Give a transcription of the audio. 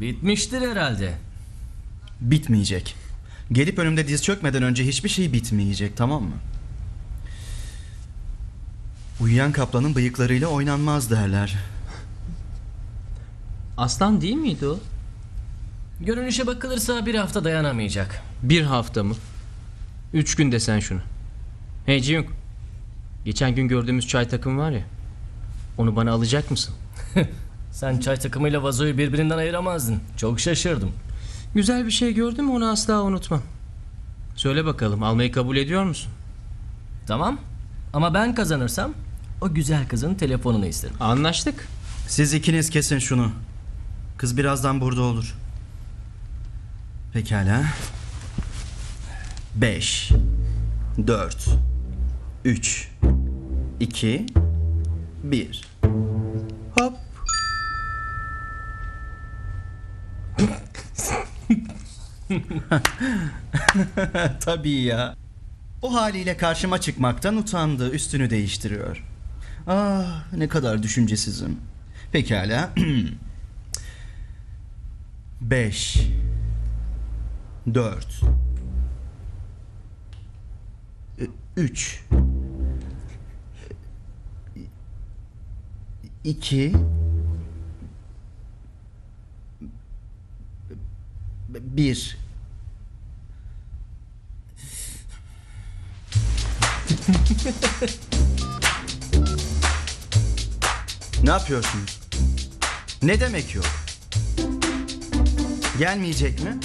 Bitmiştir herhalde. Bitmeyecek. Gelip önümde diz çökmeden önce hiçbir şey bitmeyecek tamam mı? Uyuyan kaplanın bıyıklarıyla oynanmaz derler. Aslan değil miydi o? Görünüşe bakılırsa bir hafta dayanamayacak. Bir hafta mı? Üç gün desen şunu. Hey Ciyunk. Geçen gün gördüğümüz çay takımı var ya. Onu bana alacak mısın? Sen çay takımıyla vazoyu birbirinden ayıramazdın. Çok şaşırdım. Güzel bir şey gördüm onu asla unutmam. Söyle bakalım almayı kabul ediyor musun? Tamam. Ama ben kazanırsam o güzel kızın telefonunu isterim. Anlaştık. Siz ikiniz kesin şunu. Kız birazdan burada olur. Pekala. Beş. Dört. Üç. iki, Bir. Tabii ya. O haliyle karşıma çıkmaktan utandı. Üstünü değiştiriyor. Ah ne kadar düşüncesizim. Pekala. Beş. Dört. Ü- Üç. İki. Bir. Ne yapıyorsunuz? Ne demek yok? Gelmeyecek mi?